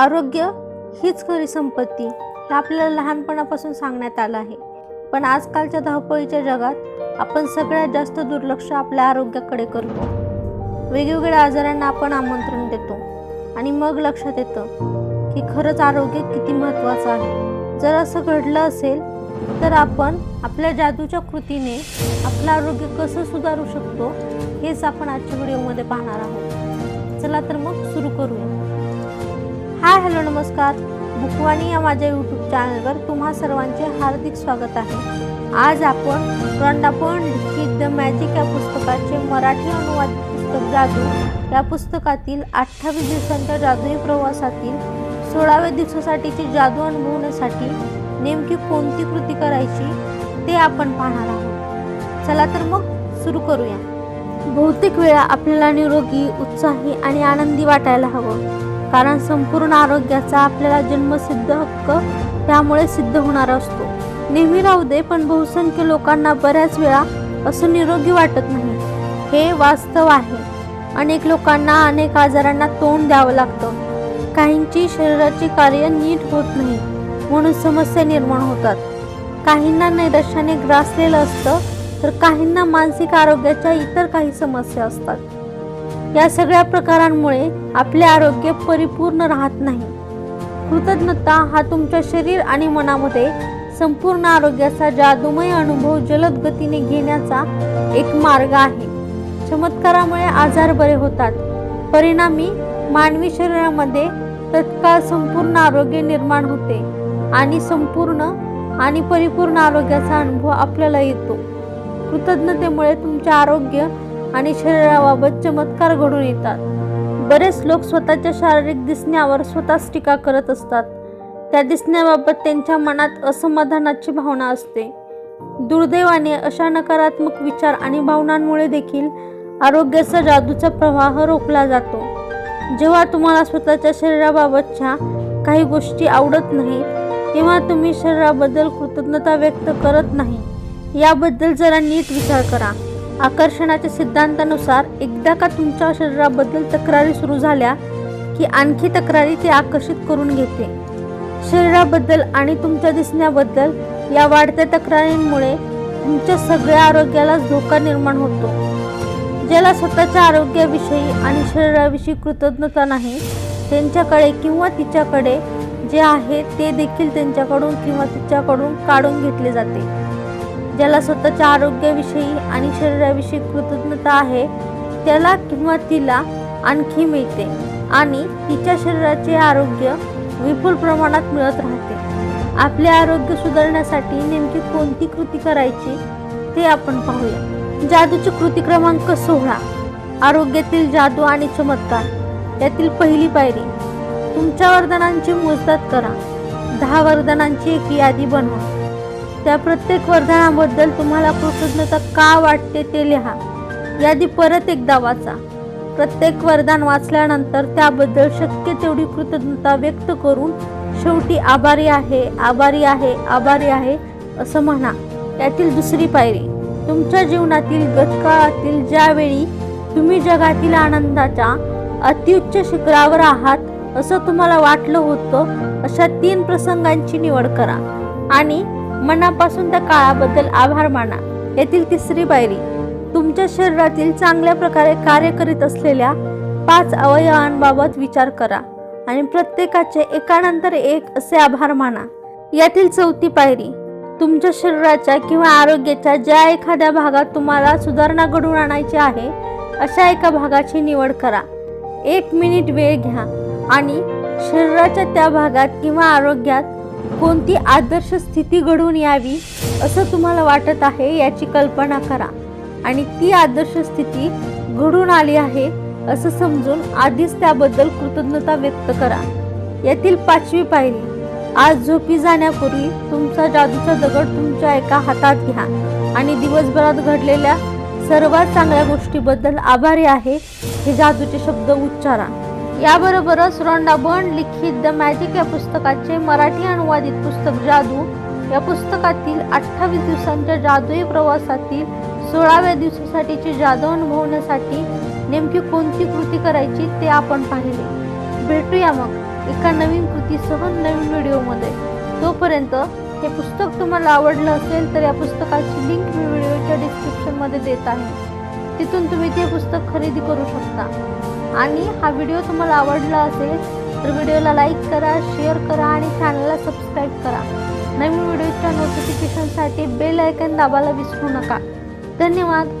आरोग्य हीच खरी संपत्ती हे आपल्याला लहानपणापासून सांगण्यात आलं आहे. पण आजकालच्या धावपळीच्या जगात आपण सगळ्यात जास्त दुर्लक्ष आपल्या आरोग्याकडे करतो. वेगवेगळ्या आजारांना आपण आमंत्रण देतो आणि मग लक्षात येतं की खरंच आरोग्य किती महत्त्वाचं आहे. जर असं घडलं असेल तर आपण आपल्या जादूच्या कृतीने आपलं आरोग्य कसं सुधारू शकतो हेच आपण आजच्या व्हिडिओमध्ये पाहणार आहोत. चला तर मग सुरू करूया. हाय हॅलो नमस्कार. बुकवाणी या माझ्या यूट्यूब चॅनलवर तुम्हा सर्वांचे हार्दिक स्वागत आहे. आज आपण रंडापण लिखित द मॅजिक या पुस्तकाचे मराठी अनुवादित पुस्तक जादू या पुस्तकातील अठ्ठावीस दिवसांच्या जादुई प्रवासातील सोळाव्या दिवसासाठीची जादू अनुभवण्यासाठी नेमकी कोणती कृती करायची ते आपण पाहणार आहोत. चला तर मग सुरू करूया. बहुतेक वेळा आपल्याला निरोगी उत्साही आणि आनंदी वाटायला हवं. कारण संपूर्ण आरोग्याचा आपल्याला जन्मसिद्ध हक्क त्यामुळे सिद्ध होणार असतो. नेहमी राहू दे पण बहुसंख्य लोकांना बऱ्याच वेळा असं निरोगी वाटत नाही. हे वास्तव आहे. अनेक लोकांना अनेक आजारांना तोंड द्यावं लागतं. काहींची शरीराची कार्य नीट होत नाही म्हणून समस्या निर्माण होतात. काहींना नैराश्याने ग्रासलेलं असतं तर काहींना मानसिक आरोग्याच्या इतर काही समस्या असतात. या सगळ्या प्रकारांमुळे आपले आरोग्य परिपूर्ण राहत नाही. कृतज्ञता हा तुमच्या शरीर आणि मनामध्ये संपूर्ण आरोग्याचा जादूमय अनुभव जलद गतीने घेण्याचा एक मार्ग आहे. चमत्कारामुळे आजार बरे होतात. परिणामी मानवी शरीरामध्ये तत्काळ संपूर्ण आरोग्य निर्माण होते आणि संपूर्ण आणि परिपूर्ण आरोग्याचा अनुभव आपल्याला येतो. कृतज्ञतेमुळे तुमचे आरोग्य आणि शरीराबाबत चमत्कार घडून येतात. बरेच लोक स्वतःच्या शारीरिक दिसण्यावर स्वतःच टीका करत असतात. त्या दिसण्याबाबत त्यांच्या मनात असमाधानाची भावना असते. दुर्दैवाने अशा नकारात्मक विचार आणि भावनांमुळे देखील आरोग्याचा जादूचा प्रवाह रोखला जातो. जेव्हा तुम्हाला स्वतःच्या शरीराबाबतच्या काही गोष्टी आवडत नाहीत तेव्हा तुम्ही शरीराबद्दल कृतज्ञता व्यक्त करत नाही. याबद्दल जरा नीट विचार करा. आकर्षणाच्या सिद्धांतानुसार एकदा का तुमच्या शरीराबद्दल तक्रारी सुरू झाल्या की आणखी तक्रारी ते आकर्षित करून घेते? शरीराबद्दल आणि तुमच्या दिसण्याबद्दल या वाढत्या तक्रारींमुळे तुमच्या सगळ्या आरोग्यालाच धोका निर्माण होतो. ज्याला स्वतःच्या आरोग्याविषयी आणि शरीराविषयी कृतज्ञता नाही त्यांच्याकडे किंवा तिच्याकडे जे आहे ते देखील त्यांच्याकडून किंवा तिच्याकडून काढून घेतले जाते. ज्याला स्वतःच्या आरोग्याविषयी आणि शरीराविषयी कृतज्ञता आहे त्याला किंवा तिला आणखी मिळते आणि तिच्या शरीराचे आरोग्य विपुल प्रमाणात मिळत राहते. आपले आरोग्य सुधारण्यासाठी नेमकी कोणती कृती करायची ते आपण पाहूया. जादूची कृती क्रमांक सोहळा आरोग्यातील जादू आणि चमत्कार. यातील पहिली पायरी तुमच्या वरदानांची मोजदात करा. दहा वरदानांची एक यादी बनवा. त्या प्रत्येक वरदानाबद्दल तुम्हाला कृतज्ञता का वाटते ते लिहा. यादी परत एकदा वाचा. प्रत्येक वरदान वाचल्यानंतर त्याबद्दल शक्य तेवढी कृतज्ञता व्यक्त करून शेवटी आभारी आहे आभारी आहे आभारी आहे असं म्हणा. यातील दुसरी पायरी तुमच्या जीवनातील गतकाळातील ज्यावेळी तुम्ही जगातील आनंदाच्या अतिउच्च शिखरावर आहात असं तुम्हाला वाटलं होतं अशा तीन प्रसंगांची निवड करा. आणि मनापासून त्या काळाबद्दल आभार माना. येथील तिसरी पायरी तुमच्या शरीरातील चांगल्या प्रकारे कार्य करीत असलेल्या पाच अवयवांबाबत विचार करा आणि प्रत्येकाचे एकानंतर एक असे आभार माना. यातील चौथी पायरी तुमच्या शरीराच्या किंवा आरोग्याच्या ज्या एखाद्या भागात तुम्हाला सुधारणा घडवून आणायची आहे अशा एका भागाची निवड करा. एक मिनिट वेळ घ्या आणि शरीराच्या त्या भागात किंवा आरोग्यात कोणती आदर्श स्थिती घडून यावी असं तुम्हाला वाटत आहे याची कल्पना करा. आणि ती आदर्श स्थिती घडून आली आहे असं समजून आधीच त्याबद्दल कृतज्ञता व्यक्त करा. यातील पाचवी पायरी आज झोपी जाण्यापूर्वी तुमचा जादूचा दगड तुमच्या एका हातात घ्या. आणि दिवसभरात घडलेल्या सर्वात चांगल्या गोष्टीबद्दल आभारी आहे हे जादूचे शब्द उच्चारा. याबरोबरच रोंडा लिखित द मॅजिक या पुस्तकाचे मराठी अनुवादित पुस्तक जादू या पुस्तकातील अठ्ठावीस दिवसांच्या जादुई प्रवासातील सोळाव्या दिवसासाठीचे जादू अनुभवण्यासाठी नेमकी कोणती कृती करायची ते आपण पाहिले. भेटूया मग. एका नवीन कृतीसह नवीन व्हिडिओमध्ये. तोपर्यंत हे पुस्तक तुम्हाला आवडलं असेल तर या पुस्तकाची लिंक मी व्हिडिओच्या डिस्क्रिप्शनमध्ये देत आहे. तिथून तुम्ही ते पुस्तक खरेदी करू शकता. आणि हा व्हिडिओ तुम्हाला आवडला असेल तर व्हिडिओला लाईक करा शेअर करा आणि चॅनलला सबस्क्राईब करा. नवीन व्हिडिओच्या नोटिफिकेशनसाठी बेल आयकन दाबायला विसरू नका. धन्यवाद.